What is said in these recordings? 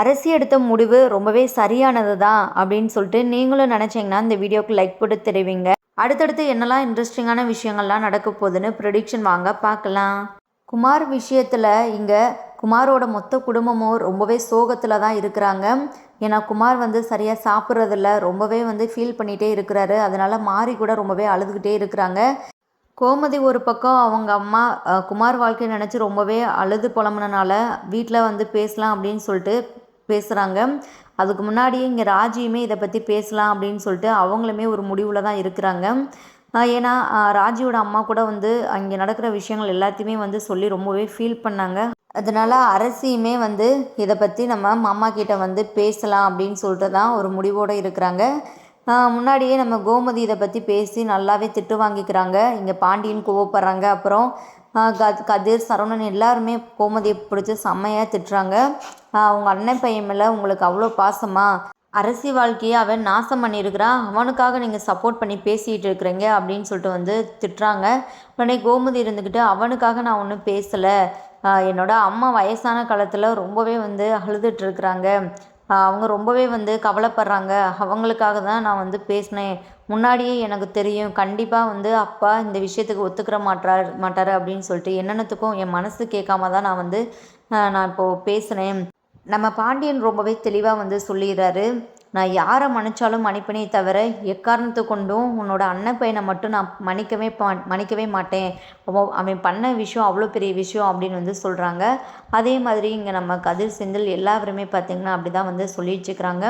அரசி எடுத்த முடிவு ரொம்பவே சரியானது தான் அப்படின்னு சொல்லிட்டு நீங்களும் நினச்சிங்கன்னா இந்த வீடியோக்கு லைக் போட்டு தெரிவிங்க. அடுத்தடுத்து என்னெல்லாம் இன்ட்ரெஸ்டிங்கான விஷயங்கள்லாம் நடக்க போகுதுன்னு ப்ரொடிக்ஷன் வாங்க பார்க்கலாம். குமார் விஷயத்தில் இங்கே குமாரோட மொத்த குடும்பமும் ரொம்பவே சோகத்தில் தான் இருக்கிறாங்க. ஏன்னா குமார் வந்து சரியாக சாப்பிட்றதில்ல ரொம்பவே வந்து ஃபீல் பண்ணிகிட்டே இருக்கிறாரு. அதனால் மாறி கூட ரொம்பவே அழுதுகிட்டே இருக்கிறாங்க. கோமதி ஒரு பக்கம் அவங்க அம்மா குமார் வாழ்க்கையை நினச்சி ரொம்பவே அழுது புலம்புனனால வீட்டில் வந்து பேசலாம் அப்படின்னு சொல்லிட்டு பேசுகிறாங்க அதுக்கு முன்னாடியே இங்கே ராஜியுமே இதை பற்றி பேசலாம் அப்படின்னு சொல்லிட்டு அவங்களுமே ஒரு முடிவில் தான் இருக்கிறாங்க. ஏன்னா ராஜியோட அம்மா கூட வந்து அங்கே நடக்கிற விஷயங்கள் எல்லாத்தையுமே வந்து சொல்லி ரொம்பவே ஃபீல் பண்ணாங்க. அதனால அரசியுமே வந்து இதை பற்றி நம்ம மாமா கிட்ட வந்து பேசலாம் அப்படின்னு சொல்லிட்டு தான் ஒரு முடிவோடு இருக்கிறாங்க. முன்னாடியே நம்ம கோமதி இதை பற்றி பேசி நல்லாவே திட்டு வாங்கிக்கிறாங்க. இங்கே பாண்டியன் கோவப்படுறாங்க அப்புறம். கதிர் சரவணன் எல்லாருமே கோமதியை பிடிச்சி செம்மையாக திட்டுறாங்க. அவங்க அண்ணன் பையன் மேலே உங்களுக்கு அவ்வளோ பாசமா? அரசி வாழ்க்கையை அவன் நாசம் பண்ணியிருக்கிறான் அவனுக்காக நீங்கள் சப்போர்ட் பண்ணி பேசிகிட்டு இருக்கிறீங்க அப்படின்னு சொல்லிட்டு வந்து திட்டுறாங்க. உடனே கோமதி இருந்துக்கிட்டு அவனுக்காக நான் ஒன்றும் பேசலை. என்னோட அம்மா வயசான காலத்தில் ரொம்பவே வந்து அழுதுட்டு இருக்கிறாங்க. அவங்க ரொம்பவே வந்து கவலைப்படுறாங்க. அவங்களுக்காக தான் நான் வந்து பேசினேன். முன்னாடியே எனக்கு தெரியும். கண்டிப்பாக வந்து அப்பா இந்த விஷயத்துக்கு ஒத்துக்கிற மாட்டார் மாட்டார் அப்படின்னு சொல்லிட்டு என்னென்னத்துக்கும் என் மனசு கேட்காம தான் நான் வந்து நான் இப்போது பேசுகிறேன் நம்ம பாண்டியன் ரொம்பவே தெளிவாக வந்து சொல்லிடுறாரு. நான் யாரை மன்னிச்சாலும் மன்னிப்பனே தவிர எக்காரணத்தை கொண்டும் உன்னோட அண்ணன் பையனை மட்டும் நான் மன்னிக்கவே மன்னிக்கவே மாட்டேன். அவன் பண்ண விஷயம் அவ்வளோ பெரிய விஷயம் அப்படின்னு வந்து சொல்கிறாங்க அதே மாதிரி இங்கே நம்ம கதிர் செந்தில் எல்லாருமே பார்த்திங்கன்னா அப்படி தான் வந்து சொல்லிட்டுருக்கிறாங்க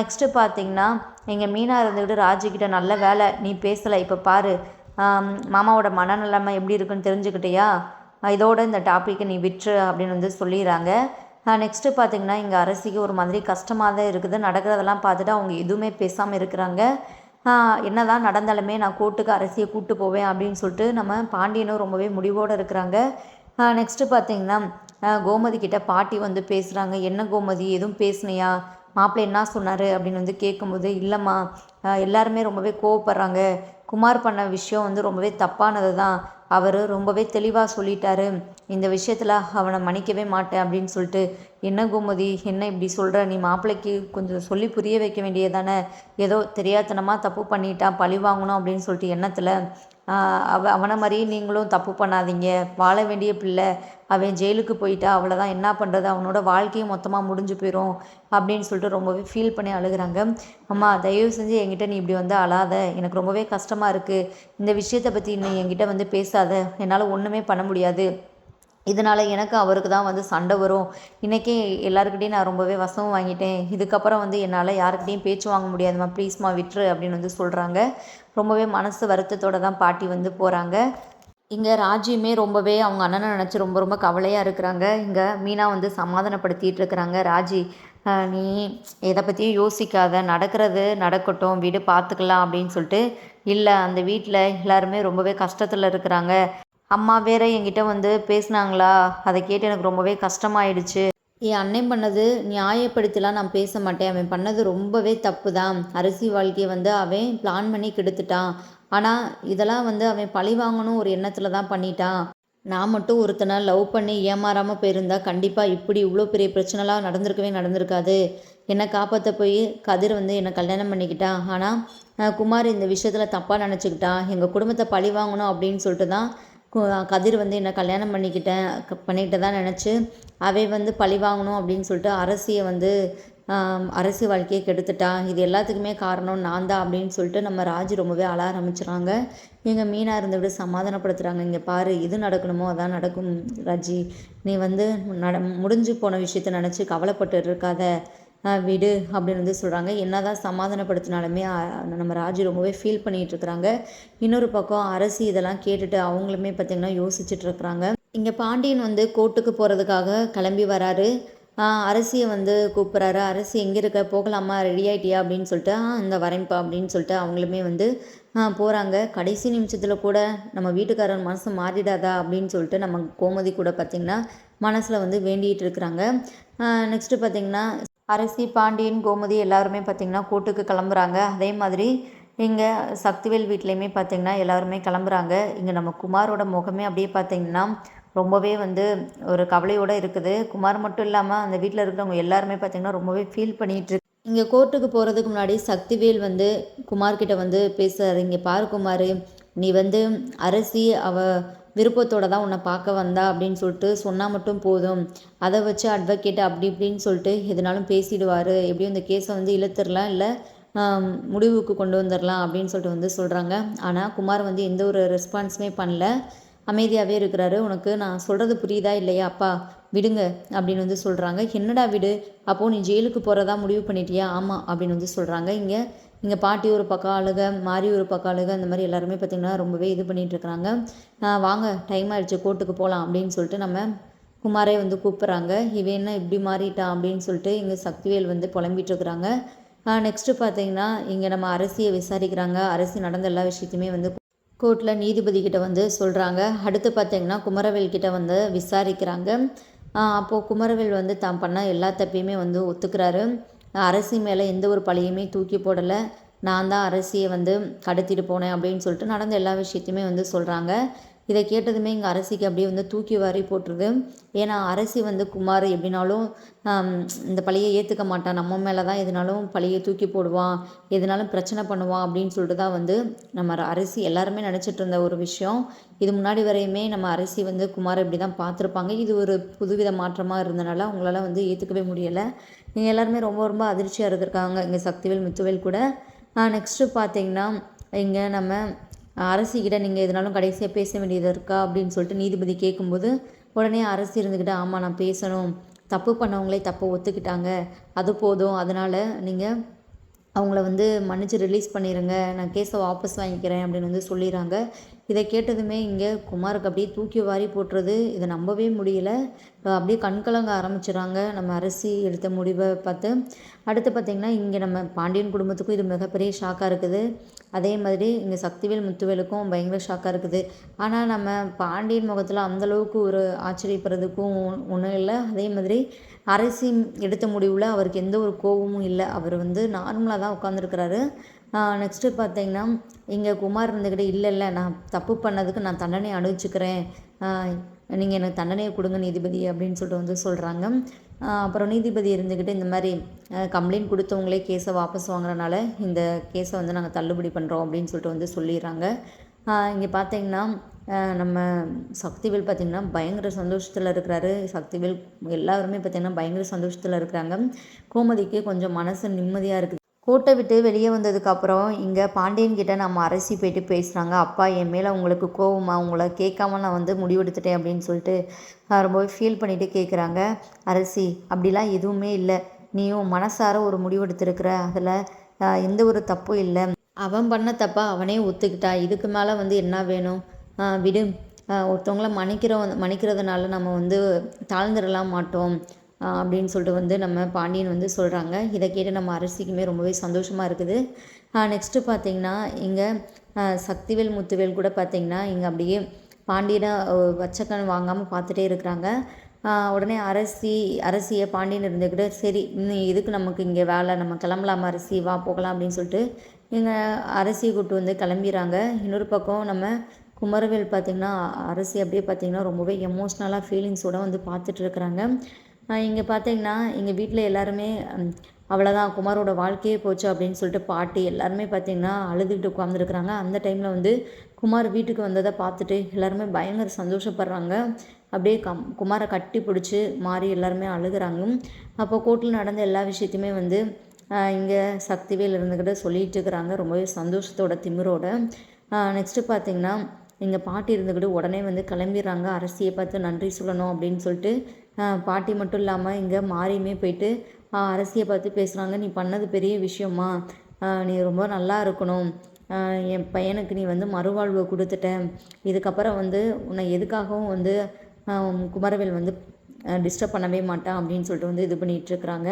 நெக்ஸ்ட்டு பார்த்தீங்கன்னா எங்கள் மீனாக இருந்துக்கிட்டு ராஜுக்கிட்ட நல்ல வேலை நீ பேசலை இப்போ பாரு. மாமாவோட மனநிலைமை எப்படி இருக்குன்னு தெரிஞ்சுக்கிட்டியா? இதோட இந்த டாப்பிக்கை நீ விட்டுரு அப்படின்னு வந்து சொல்லிடுறாங்க. நெக்ஸ்ட்டு பார்த்திங்கன்னா இங்கே அரசிக்கு ஒரு மாதிரி கஷ்டமாக தான் இருக்குது. நடக்கிறதெல்லாம் பார்த்துட்டு அவங்க எதுவுமே பேசாமல் இருக்கிறாங்க. என்ன தான் நடந்தாலுமே நான் கோர்ட்டுக்கு அரசியை கூப்பிட்டு போவேன் அப்படின்னு சொல்லிட்டு நம்ம பாண்டியனும் ரொம்பவே முடிவோடு இருக்கிறாங்க. நெக்ஸ்ட்டு பார்த்திங்கன்னா கோமதி கிட்ட பாட்டி வந்து பேசுகிறாங்க என்ன கோமதி? எதுவும் பேசுனியா? மாப்பிள்ளை என்ன சொன்னார்? அப்படின்னு வந்து கேட்கும்போது இல்லைம்மா எல்லாருமே ரொம்பவே கோவப்படுறாங்க. குமார் பண்ண விஷயம் வந்து ரொம்பவே தப்பானது தான் அவர் ரொம்பவே தெளிவாக சொல்லிட்டாரு. இந்த விஷயத்தில் அவனை மன்னிக்கவே மாட்டேன் அப்படின்னு சொல்லிட்டு என்ன கோமதி என்ன இப்படி சொல்கிற நீ மாப்பிள்ளைக்கு கொஞ்சம் சொல்லி புரிய வைக்க வேண்டியதானே ஏதோ தெரியாதனமாக தப்பு பண்ணிட்டான் பழி வாங்கணும் அப்படின்னு சொல்லிட்டு எண்ணத்தில் அவ அவனை மாதிரியே நீங்களும் தப்பு பண்ணாதீங்க. வாழ வேண்டிய பிள்ளை. அவன் ஜெயிலுக்கு போயிட்டா அவ்வளோதான் என்ன பண்ணுறது அவனோட வாழ்க்கையும் மொத்தமாக முடிஞ்சு போயிடும் அப்படின்னு சொல்லிட்டு ரொம்பவே ஃபீல் பண்ணி அழுகுறாங்க. அம்மா தயவு செஞ்சு என்கிட்ட நீ இப்படி வந்து அழாத. எனக்கு ரொம்பவே கஷ்டமாக இருக்குது இந்த விஷயத்தை பற்றி நீ என்கிட்ட வந்து பேசாத. என்னால் ஒன்றுமே பண்ண முடியாது. இதனால் எனக்கு அவருக்கு தான் வந்து சண்டை வரும். இன்றைக்கே எல்லாருக்கிட்டையும் நான் ரொம்பவே வசமும் வாங்கிட்டேன். இதுக்கப்புறம் வந்து என்னால் யாருக்கிட்டையும் பேச்சு வாங்க முடியாதும்மா. ப்ளீஸ்மா விட்டுரு அப்படின்னு வந்து சொல்கிறாங்க ரொம்பவே மனசு வருத்தத்தோடு தான் பாட்டி வந்து போகிறாங்க இங்கே ராஜியுமே ரொம்பவே அவங்க அண்ணனை நினச்சி ரொம்ப ரொம்ப கவலையாக இருக்கிறாங்க. இங்கே மீனா வந்து சமாதானப்படுத்திட்டு இருக்கிறாங்க. ராஜி நீ எதை பற்றியும் யோசிக்காத. நடக்கிறது நடக்கட்டும். வீடு பார்த்துக்கலாம் அப்படின்னு சொல்லிட்டு இல்லை அந்த வீட்டில் எல்லாருமே ரொம்பவே கஷ்டத்தில் இருக்கிறாங்க. அம்மா வேற என்கிட்ட வந்து பேசுனாங்களா? அதை கேட்டு எனக்கு ரொம்பவே கஷ்டமாயிடுச்சு. என் அண்ணன் பண்ணது நியாயப்படுத்திலாம் நான் பேச மாட்டேன். அவன் பண்ணது ரொம்பவே தப்பு தான் அரிசி வாழ்க்கையை வந்து அவன் பிளான் பண்ணி கெடுத்துட்டான். ஆனால் இதெல்லாம் வந்து அவன் பழி வாங்கணும் ஒரு எண்ணத்தில் தான் பண்ணிட்டான். நான் மட்டும் ஒருத்தனை லவ் பண்ணி ஏமாறாமல் போயிருந்தா கண்டிப்பாக இப்படி இவ்வளோ பெரிய பிரச்சனைலாம் நடந்திருக்கவே நடந்திருக்காது. என்னை காப்பாற்ற போய் கதிர் வந்து என்னை கல்யாணம் பண்ணிக்கிட்டான் ஆனால் குமார் இந்த விஷயத்தில் தப்பாக நினச்சிக்கிட்டான் எங்கள் குடும்பத்தை பழி வாங்கணும் அப்படின்னு சொல்லிட்டு தான் கதிர் வந்து என்னை கல்யாணம் பண்ணிக்கிட்டேன். க- தான் நினச்சி அவை வந்து பழி வாங்கணும் அப்படின்னு சொல்லிட்டு அரசியை வந்து அரசு வாழ்க்கையை கெடுத்துட்டான் இது எல்லாத்துக்குமே காரணம் நான் தான் அப்படின்னு சொல்லிட்டு நம்ம ராஜி ரொம்பவே அழ ஆரம்பிச்சிடுறாங்க எங்கள் மீனா விட சமாதானப்படுத்துகிறாங்க இங்கே பாரு இது நடக்கணுமோ அதான் நடக்கும். ராஜி நீ வந்து நட முடிஞ்சு போன விஷயத்த நினச்சி கவலைப்பட்டு இருக்காத. விடு அப்படின்னு வந்து சொல்கிறாங்க என்ன தான் சமாதானப்படுத்தினாலுமே நம்ம ராஜி ரொம்பவே ஃபீல் பண்ணிகிட்டு இருக்கிறாங்க. இன்னொரு பக்கம் அரசு இதெல்லாம் கேட்டுட்டு அவங்களுமே பார்த்திங்கன்னா யோசிச்சுட்டு இருக்கிறாங்க. இங்கே பாண்டியன் வந்து கோர்ட்டுக்கு போகிறதுக்காக கிளம்பி வராரு. அரசியை வந்து கூப்பிட்றாரு. அரசி எங்கே இருக்க? போகலாமா? ரெடி ஆகிட்டியா அப்படின்னு சொல்லிட்டு இந்த வரேன்ப்பா அப்படின்னு சொல்லிட்டு அவங்களுமே வந்து போகிறாங்க கடைசி நிமிஷத்தில் கூட நம்ம வீட்டுக்காரர் மனசு மாறிடாதா அப்படின்னு சொல்லிட்டு நம்ம கோமதி கூட பார்த்திங்கன்னா மனசில் வந்து வேண்டிகிட்டு இருக்கிறாங்க. நெக்ஸ்ட்டு பார்த்திங்கன்னா அரசி பாண்டியன் கோமதி எல்லாருமே பார்த்திங்கன்னா கூட்டுக்கு கிளம்புறாங்க. அதே மாதிரி இங்கே சக்திவேல் வீட்லேயுமே பார்த்திங்கன்னா எல்லாருமே கிளம்புறாங்க. இங்கே நம்ம குமாரோட முகமே அப்படியே பார்த்திங்கன்னா ரொம்பவே வந்து ஒரு கவலையோடு இருக்குது. குமார் மட்டும் இல்லாமல் அந்த வீட்டில் இருக்கிறவங்க எல்லாருமே பார்த்திங்கன்னா ரொம்பவே ஃபீல் பண்ணிகிட்டு இங்கே கோர்ட்டுக்கு போகிறதுக்கு முன்னாடி சக்திவேல் வந்து குமார்கிட்ட வந்து பேசுகிறாரு இங்கே பாரு குமார் நீ வந்து அரசி அவ விருப்பத்தோடு தான் உன்னை பார்க்க வந்தா அப்படின்னு சொல்லிட்டு சொன்னால் மட்டும் போதும். அதை வச்சு அட்வொகேட் அப்படி இப்படின்னு சொல்லிட்டு எதுனாலும் பேசிடுவார். எப்படியும் இந்த கேஸை வந்து இழுத்துடலாம் இல்லை முடிவுக்கு கொண்டு வந்துடலாம் அப்படின்னு சொல்லிட்டு வந்து சொல்கிறாங்க ஆனால் குமார் வந்து எந்த ஒரு ரெஸ்பான்ஸுமே பண்ணல. அமைதியாகவே இருக்கிறாரு. உனக்கு நான் சொல்கிறது புரியுதா இல்லையா? அப்பா விடுங்க அப்படின்னு வந்து சொல்கிறாங்க என்னடா விடு? அப்போது நீ ஜெயிலுக்கு போகிறதா முடிவு பண்ணிட்டியா? ஆமாம் அப்படின்னு வந்து சொல்கிறாங்க இங்கே இங்கே பாட்டி ஒரு பக்கம் அழுக மாறி ஒரு பக்கம் அழுக அந்த மாதிரி எல்லாருமே பார்த்திங்கன்னா ரொம்பவே இது பண்ணிகிட்ருக்குறாங்க வாங்க டைம் ஆகிடுச்சு கோர்ட்டுக்கு போகலாம் அப்படின்னு சொல்லிட்டு நம்ம குமாரே வந்து கூப்பிட்றாங்க. இவன் என்ன இப்படி மாறிட்டான் அப்படின்னு சொல்லிட்டு இங்கே சக்திவேல் வந்து புலம்பிகிட்ருக்குறாங்க நெக்ஸ்ட்டு பார்த்தீங்கன்னா இங்கே நம்ம அரசியை விசாரிக்கிறாங்க. அரசி நடந்த எல்லா விஷயத்தையுமே வந்து கோர்ட்டில் நீதிபதி கிட்ட வந்து சொல்கிறாங்க அடுத்து பார்த்தீங்கன்னா குமரவேல் கிட்ட வந்து விசாரிக்கிறாங்க. அப்போது குமரவேல் வந்து தான் பண்ண எல்லா தப்பையுமே வந்து ஒத்துக்கிறாரு. அரசி மேலே எந்த ஒரு பழியுமே தூக்கி போடலை. நான் தான் அரசியை வந்து கடத்திட்டு போனேன் அப்படின்னு சொல்லிட்டு நடந்த எல்லா விஷயத்தையுமே வந்து சொல்கிறாங்க இதை கேட்டதுமே இங்கே அரசிக்கு அப்படியே வந்து தூக்கி வாரி போட்டுருது. ஏன்னா அரசி வந்து குமார் எப்படினாலும் இந்த பழியை ஏற்றுக்க மாட்டான். நம்ம மேலே தான் எதுனாலும் பழியை தூக்கி போடுவான். எதுனாலும் பிரச்சனை பண்ணுவான் அப்படின்னு சொல்லிட்டு தான் வந்து நம்ம அரசி எல்லாருமே நினச்சிட்டு இருந்த ஒரு விஷயம். இது முன்னாடி வரையுமே நம்ம அரசி வந்து குமார் இப்படி தான் பார்த்துருப்பாங்க. இது ஒரு புதுவித மாற்றமாக இருந்தனால அவங்களால வந்து ஏற்றுக்கவே முடியலை. நீங்கள் எல்லாருமே ரொம்ப ரொம்ப அதிர்ச்சியாக இருந்திருக்காங்க. இங்கே சக்திவேல் முத்துவேல் கூட. நெக்ஸ்ட்டு பார்த்தீங்கன்னா இங்கே நம்ம அரசிக்கிட்ட நீங்கள் எதுனாலும் கடைசியாக பேச வேண்டியது இருக்கா அப்படின்னு சொல்லிட்டு நீதிபதி கேட்கும்போது உடனே அரசு இருந்துக்கிட்டு ஆமாம் நான் பேசணும். தப்பு பண்ணவங்களே தப்பை ஒத்துக்கிட்டாங்க. அது போதும். அதனால் நீங்கள் அவங்கள வந்து மன்னிச்சு ரிலீஸ் பண்ணிடுங்க நான் கேஸை வாபஸ் வாங்கிக்கிறேன் அப்படின்னு வந்து சொல்லிடுறாங்க. இதை கேட்டதுமே இங்கே குமாருக்கு அப்படியே தூக்கி வாரி போட்டுறது இதை நம்பவே முடியல. அப்படியே கண்கலங்க ஆரம்பிச்சிடறாங்க. நம்ம அரசி எடுத்த முடிவை பார்த்து அடுத்து பார்த்திங்கன்னா இங்கே நம்ம பாண்டியன் குடும்பத்துக்கும் இது மிகப்பெரிய ஷாக்காக இருக்குது. அதே மாதிரி இங்கே சக்திவேல் முத்துவேலுக்கும் பயங்கர ஷாக்காக இருக்குது. ஆனால் நம்ம பாண்டியன் முகத்தில் அந்தளவுக்கு ஒரு ஆச்சரியப்படுறதுக்கும் ஒன்றும் இல்லை. அதே மாதிரி அரசி எடுத்த முடிவில் அவருக்கு எந்த ஒரு கோபமும் இல்லை. அவர் வந்து நார்மலாக தான் உட்காந்துருக்கிறாரு நெக்ஸ்ட்டு பார்த்தீங்கன்னா இங்கே குமார் இருந்துக்கிட்டு இல்லை இல்லை நான் தப்பு பண்ணதுக்கு நான் தண்டனை அனுபவிச்சுக்கிறேன். நீங்கள் எனக்கு தண்டனையை கொடுங்க நீதிபதி அப்படின்னு சொல்லிட்டு வந்து சொல்கிறாங்க அப்புறம் நீதிபதி இருந்துக்கிட்டு இந்த மாதிரி கம்ப்ளைண்ட் கொடுத்தவங்களே கேஸை வாபஸ் வாங்குறனால இந்த கேஸை வந்து நாங்கள் தள்ளுபடி பண்ணுறோம் அப்படின்னு சொல்லிட்டு வந்து சொல்லிடுறாங்க. இங்கே பார்த்தீங்கன்னா நம்ம சக்திவேல் பார்த்திங்கன்னா பயங்கர சந்தோஷத்தில் இருக்கிறாரு. சக்திவேல் எல்லாருமே பார்த்திங்கன்னா பயங்கர சந்தோஷத்தில் இருக்கிறாங்க. கோமதிக்கு கொஞ்சம் மனசு நிம்மதியாக இருக்குது கோட்டை விட்டு வெளியே வந்ததுக்கப்புறம் இங்கே பாண்டியன்கிட்ட நம்ம அரசி போயிட்டு பேசுகிறாங்க அப்பா என் மேலே உங்களுக்கு கோவமா? உங்களை கேட்காம நான் வந்து முடிவெடுத்துட்டேன் அப்படின்னு சொல்லிட்டு ரொம்பவே ஃபீல் பண்ணிவிட்டு கேட்குறாங்க அரசி அப்படிலாம் எதுவுமே இல்லை. நீயும் மனசார ஒரு முடிவெடுத்திருக்கிற. அதில் எந்த ஒரு தப்பும் இல்லை. அவன் பண்ண தப்பா அவனே ஒத்துக்கிட்டா. இதுக்கு மேலே வந்து என்ன வேணும்? விடு. ஒருத்தவங்கள மன்னிக்கிற மன்னிக்கிறதுனால நம்ம வந்து தாழ்ந்துடலாம் மாட்டோம். அப்படின்னு சொல்லிட்டு வந்து நம்ம பாண்டியன் வந்து சொல்கிறாங்க இதை கேட்டு நம்ம அரசிக்குமே ரொம்பவே சந்தோஷமாக இருக்குது. நெக்ஸ்ட்டு பார்த்திங்கன்னா இங்கே சக்திவேல் முத்துவேல் கூட பார்த்திங்கன்னா இங்கே அப்படியே பாண்டியனை வச்சக்கன் வாங்காமல் பார்த்துட்டே இருக்கிறாங்க. உடனே அரசி அரசியை பாண்டியன் இருந்துக்கிட்டு சரி இன்னும் இதுக்கு நமக்கு இங்கே வேலை? நம்ம கிளம்பலாம் அரசி? வா போகலாம் அப்படின்னு சொல்லிட்டு இங்கே அரசியை கூப்பிட்டு வந்து கிளம்பிடுறாங்க. இன்னொரு பக்கம் நம்ம குமரவேல் பார்த்திங்கன்னா அரசி அப்படியே பார்த்திங்கன்னா ரொம்பவே எமோஷ்னலாக ஃபீலிங்ஸோடு வந்து பார்த்துட்ருக்குறாங்க இங்கே பார்த்தீங்கன்னா எங்கள் வீட்டில் எல்லாருமே அவ்வளோதான் குமாரோட வாழ்க்கையே போச்சு அப்படின்னு சொல்லிட்டு பாட்டி எல்லாருமே பார்த்திங்கன்னா அழுதுகிட்டு உட்காந்துருக்குறாங்க அந்த டைமில் வந்து குமார் வீட்டுக்கு வந்ததை பார்த்துட்டு எல்லாருமே பயங்கர சந்தோஷப்படுறாங்க. அப்படியே கம் குமாரை கட்டி பிடிச்சி மாறி எல்லாருமே அழுகிறாங்க. அப்போ கோர்ட்டில் நடந்த எல்லா விஷயத்தையுமே வந்து இங்கே சக்திவேல் இருந்துக்கிட்டு சொல்லிகிட்டு இருக்கிறாங்க. ரொம்பவே சந்தோஷத்தோட திமிரோட. நெக்ஸ்ட்டு பார்த்திங்கன்னா எங்கள் பாட்டி இருந்துக்கிட்டு உடனே வந்து கிளம்பிடுறாங்க. அரசியை பார்த்து நன்றி சொல்லணும் அப்படின்னு சொல்லிட்டு பாட்டி மட்டும் இல்லாமல் இங்கே மாறியுமே போயிட்டு அரசியை பார்த்து பேசுகிறாங்க நீ பண்ணது பெரிய விஷயமா? நீ ரொம்ப நல்லா இருக்கணும். என் பையனுக்கு நீ வந்து மறுவாழ்வு கொடுத்துட்ட இதுக்கப்புறம் வந்து உன்னை எதுக்காகவும் வந்து குமரவேல் வந்து டிஸ்டர்ப் பண்ணவே மாட்டான் அப்படின்னு சொல்லிட்டு வந்து இது பண்ணிகிட்ருக்குறாங்க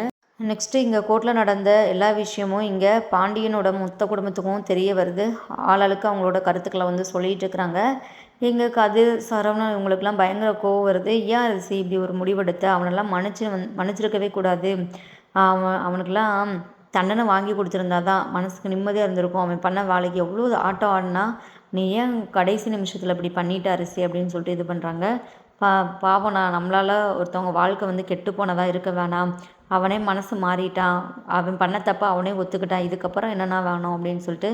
நெக்ஸ்ட்டு இங்கே கோர்ட்டில் நடந்த எல்லா விஷயமும் இங்கே பாண்டியனோட மொத்த குடும்பத்துக்கும் தெரிய வருது. ஆளாளுக்கு அவங்களோட கருத்துக்களை வந்து சொல்லிகிட்டு இருக்கிறாங்க. எங்கள் கதிர் சரவணன் இவங்களுக்குலாம் பயங்கர கோவம் வருது. ஏன் அரிசி இப்படி ஒரு முடிவெடுத்த? அவனெல்லாம் மன்னிச்சு வந் மன்னிச்சிருக்கவே கூடாது. அவன் அவனுக்கெல்லாம் தண்டனை வாங்கி கொடுத்துருந்தா தான் மனசுக்கு நிம்மதியாக இருந்திருக்கும். அவன் பண்ண வேலைக்கு எவ்வளோ ஆட்டம் ஆடினா நீ ஏன் கடைசி நிமிஷத்தில் இப்படி பண்ணிட்ட அரிசி? அப்படின்னு சொல்லிட்டு இது பண்ணுறாங்க பா பாவம் நான் நம்மளால் ஒருத்தவங்க வாழ்க்கை வந்து கெட்டு போனதாக இருக்க வேணாம். அவனே மனசு மாறிட்டான். அவன் பண்ண தப்ப அவனே ஒத்துக்கிட்டான். இதுக்கப்புறம் என்னென்ன வேணும் அப்படின்னு சொல்லிட்டு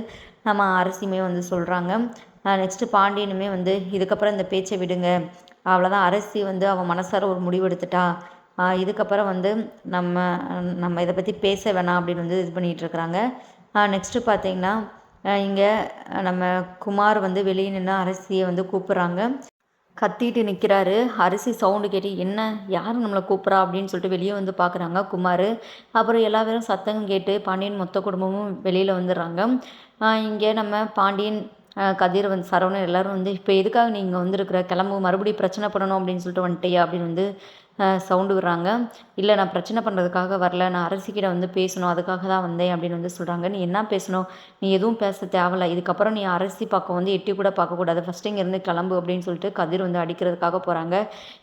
நம்ம அரசியுமே வந்து சொல்கிறாங்க நெக்ஸ்ட்டு பாண்டியனுமே வந்து இதுக்கப்புறம் இந்த பேச்சை விடுங்க. அவ்வளோதான் அரசி வந்து அவன் மனசார ஒரு முடிவு எடுத்துட்டா. இதுக்கப்புறம் வந்து நம்ம நம்ம இதை பற்றி பேச வேணாம் அப்படின்னு வந்து இது பண்ணிகிட்ருக்குறாங்க நெக்ஸ்ட்டு பார்த்தீங்கன்னா இங்கே நம்ம குமார் வந்து வெளியே நின்று அரசியை வந்து கூப்பிட்றாங்க. கத்திட்டு நிற்கிறாரு அரிசி சவுண்டு கேட்டு என்ன? யார் நம்மளை கூப்பிட்றா? அப்படின்னு சொல்லிட்டு வெளியே வந்து பார்க்குறாங்க குமார். அப்புறம் எல்லா பேரும் சத்தம் கேட்டு பாண்டியன் மொத்த குடும்பமும் வெளியில் வந்துடுறாங்க. இங்கே நம்ம பாண்டியன் கதிர் வந்து சரவணன் எல்லோரும் வந்து இப்போ எதுக்காக நீங்கள் வந்திருக்கிற? கிளம்பு மறுபடியும் பிரச்சனை பண்ணணும் அப்படின்னு சொல்லிட்டு வந்துட்டியா அப்படின்னு வந்து சவுண்டு விடுறாங்க. இல்லை நான் பிரச்சனை பண்ணுறதுக்காக வரல. நான் அரசிக்கிட்ட வந்து பேசணும். அதுக்காக தான் வந்தேன் அப்படின்னு வந்து சொல்கிறாங்க நீ என்ன பேசணும்? நீ எதுவும் பேச தேவையில்ல. இதுக்கப்புறம் நீ அரசி பக்கம் வந்து எட்டி கூட பார்க்கக்கூடாது ஃபஸ்ட்டு இங்கேருந்து கிளம்பு அப்படின்னு சொல்லிட்டு கதிர் வந்து அடிக்கிறதுக்காக போகிறாங்க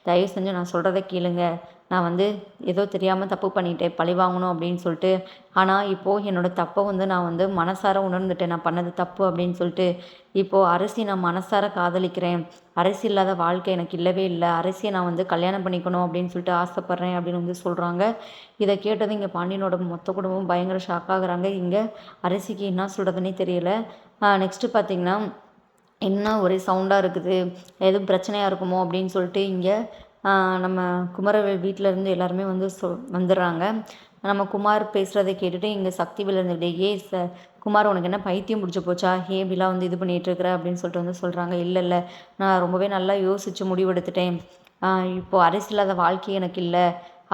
தயவு செஞ்சு நான் சொல்கிறத கேளுங்க. நான் வந்து ஏதோ தெரியாமல் தப்பு பண்ணிட்டேன் பழி வாங்கணும் அப்படின்னு சொல்லிட்டு ஆனால் இப்போது என்னோடய தப்பை வந்து நான் வந்து மனசார உணர்ந்துட்டேன். நான் பண்ணது தப்பு அப்படின்னு சொல்லிட்டு இப்போது அரசி நான் மனசார காதலிக்கிறேன். அரசி இல்லாத வாழ்க்கை எனக்கு இல்லவே இல்லை. அரசியை நான் வந்து கல்யாணம் பண்ணிக்கணும் அப்படின்னு சொல்லிட்டு ஆசைப்பட்றேன் அப்படின்னு வந்து சொல்கிறாங்க இதை கேட்டது இங்கே பாண்டியனோட மொத்த குடும்பம் பயங்கர ஷாக் ஆகுறாங்க. இங்கே அரசிக்கு என்ன சொல்கிறதுனே தெரியல. நெக்ஸ்ட்டு பார்த்திங்கன்னா என்ன ஒரே சவுண்டாக இருக்குது? எதுவும் பிரச்சனையாக இருக்குமோ அப்படின்னு சொல்லிட்டு இங்கே நம்ம குமரவேல் வீட்டில் இருந்து எல்லாருமே வந்து சொ வந்துடுறாங்க நம்ம குமார் பேசுகிறத கேட்டுட்டு இங்கே சக்தி இருந்துக்கிட்டே ஏ ச குமார் உனக்கு என்ன பைத்தியம் பிடிச்சி போச்சா? ஏ இப்படிலாம் வந்து இது பண்ணிகிட்ருக்குற அப்படின்னு சொல்லிட்டு வந்து சொல்கிறாங்க இல்லை இல்லை. நான் ரொம்பவே நல்லா யோசித்து முடிவெடுத்துட்டேன். இப்போது அரசியலாத வாழ்க்கை எனக்கு இல்லை.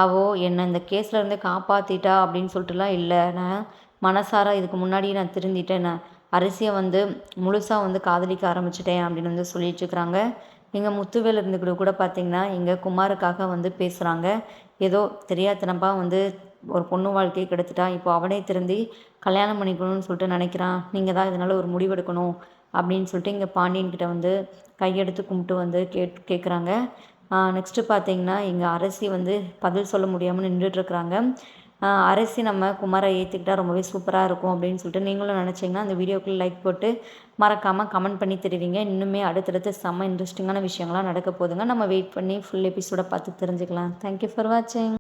அவோ என்னை இந்த கேஸ்லேருந்து காப்பாற்றிட்டா அப்படின்னு சொல்லிட்டுலாம் இல்லை. நான் மனசார இதுக்கு முன்னாடி நான் திருந்திட்டேன். நான் அரசியை வந்து முழுசாக வந்து காதலிக்க ஆரம்பிச்சிட்டேன் அப்படின்னு வந்து சொல்லிட்டுருக்குறாங்க. எங்கள் முத்துவேல் இருந்துக்கிட்டு கூட பார்த்திங்கன்னா இங்கே குமாருக்காக வந்து பேசுகிறாங்க ஏதோ தெரியாதனப்பா வந்து ஒரு பொண்ணு வாழ்க்கையை கெடுத்துட்டா. இப்போ அவனே திருந்தி கல்யாணம் பண்ணிக்கணும்னு சொல்லிட்டு நினைக்கிறான். நீங்கள் தான் இதனால் ஒரு முடிவெடுக்கணும் அப்படின்னு சொல்லிட்டு இங்கே பாண்டியன்கிட்ட வந்து கையெடுத்து கும்பிட்டு வந்து கேட் கேட்குறாங்க நெக்ஸ்ட்டு பார்த்தீங்கன்னா எங்கள் அரசி வந்து பதில் சொல்ல முடியாமல் நின்றுட்டுருக்குறாங்க அரசி நம்ம குமாரை ஏற்றுக்கிட்டா ரொம்பவே சூப்பராக இருக்கும் அப்படின்னு சொல்லிட்டு நீங்களும் நினச்சிங்கன்னா அந்த வீடியோக்குள்ளே லைக் போட்டு மறக்காமல் கமெண்ட் பண்ணி தெரிவிங்க. இன்னுமே அடுத்தடுத்து செம்ம இன்ட்ரெஸ்டிங்கான விஷயங்கள்லாம் நடக்க போதுங்க நம்ம வெயிட் பண்ணி ஃபுல் எபிசோடை பார்த்து தெரிஞ்சுக்கலாம். தேங்க்யூ ஃபார் வாட்சிங்